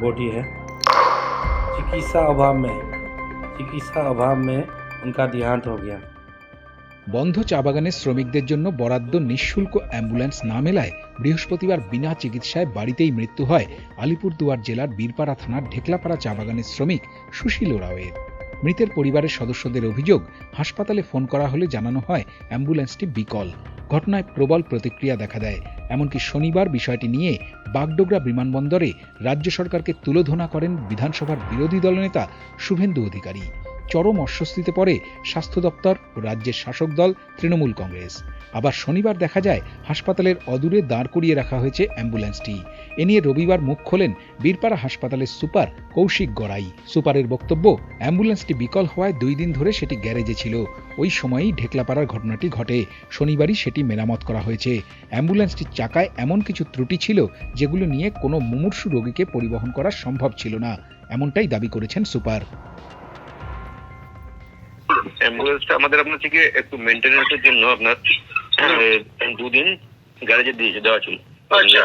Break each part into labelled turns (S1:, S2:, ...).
S1: Body है चिकित्सा अभाव में चिकित्सा अभाव में उनका देहांत हो गया
S2: বন্ধ চা বাগানের শ্রমিকদের জন্য বরাদ্দ নিঃশুল্ক অ্যাম্বুলেন্স না মেলায় বৃহস্পতিবার বিনা চিকিৎসায় বাড়িতেই মৃত্যু হয় আলিপুরদুয়ার জেলার বীরপাড়া থানার ঢেকলাপাড়া চা বাগানের শ্রমিক সুশীল রাওয়ের মৃতের পরিবারের সদস্যদের অভিযোগ হাসপাতালে ফোন করা হলে জানানো হয় অ্যাম্বুলেন্সটি বিকল ঘটনায় প্রবল প্রতিক্রিয়া দেখা দেয় এমনকি শনিবার বিষয়টি নিয়ে বাগডোগরা বিমানবন্দরে রাজ্য সরকারকে তুলোধনা করেন বিধানসভার বিরোধী দলনেতা শুভেন্দু অধিকারী। চরম অস্বস্তিতে পড়ে স্বাস্থ্য দপ্তর ও রাজ্যের শাসক দল, তৃণমূল কংগ্রেস। আবার শনিবার দেখা যায়, হাসপাতালের অদূরে দাঁড় করিয়ে রাখা হয়েছে অ্যাম্বুলেন্সটি। এ নিয়ে রবিবার মুখ খোলেন বীরপাড়া হাসপাতালের সুপার কৌশিক গড়াই। সুপারের বক্তব্য, অ্যাম্বুলেন্সটি বিকল হওয়ায় দুই দিন ধরে সেটি গ্যারেজে ছিল। ওই সময়েই ঢেকলাপাড়ার ঘটনাটি ঘটে। শনিবারই সেটি মেরামত করা হয়েছে। অ্যাম্বুলেন্সটির চাকায় এমন কিছু ত্রুটি ছিল যেগুলো নিয়ে কোনো মুমূর্ষু রোগীকে পরিবহন করা সম্ভব ছিল না। এমনটাই দাবি করেছেন সুপার।
S3: অ্যাম্বুলেন্সটা আমাদের আপনার থেকে একটু মেনটেন্যান্সের জন্য আপনার দুদিন গ্যারেজে দিয়েছে দেওয়া ছিল
S4: আচ্ছা।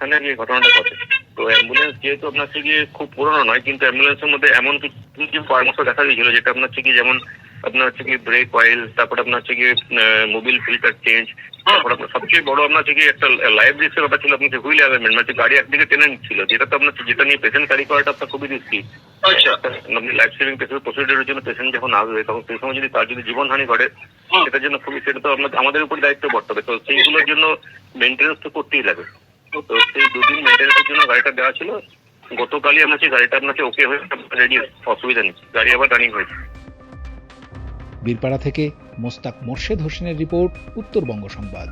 S3: তার এই ঘটনাটা ঘটে। তো অ্যাম্বুলেন্স যেহেতু আপনার থেকে খুব পুরনো নয় কিন্তু অ্যাম্বুলেন্সের মধ্যে এমন কিছু কিছু পরামর্শ দেখা দিয়েছিল যেটা আপনার থেকে যেমন আপনার হচ্ছে কি ব্রেক অয়েল তারপর আপনার হচ্ছে কি মোবিল ফিল্টার চেঞ্জ তারপর আপনার সবচেয়ে বড় আপনার থেকে একটা লাইভ রিস্কের ব্যাপার ছিল আপনার হুইল অ্যালাইনমেন্ট মানে গাড়ি একদিকে টেনে নিচ্ছিল যেটা তো আপনার যেটা নিয়ে পেশেন্ট গাড়ি করাটা আপনার খুবই রিস্কি লাইফ সেভিং প্রসিডিউরের জন্য পেশেন্ট যখন আসবে তখন সেই সময় যদি তার যদি জীবনহানি ঘটে সেটার জন্য খুবই সেটা তো আপনার আমাদের উপর দায়িত্ব বর্তবে। তো সেইগুলোর জন্য মেনটেন্স তো করতেই লাগে। তো সেই দুদিন মেনটেন্সের জন্য গাড়িটা দেওয়া ছিল। গতকালই আপনার সেই গাড়িটা আপনাকে ওকে হয়ে রেডি অসুবিধা নেই। গাড়ি আবার রানিং হয়েছে।
S2: বীরপাড়া থেকে মোস্তাক মোর্শেদ হোসেনের রিপোর্ট উত্তরবঙ্গ সংবাদ।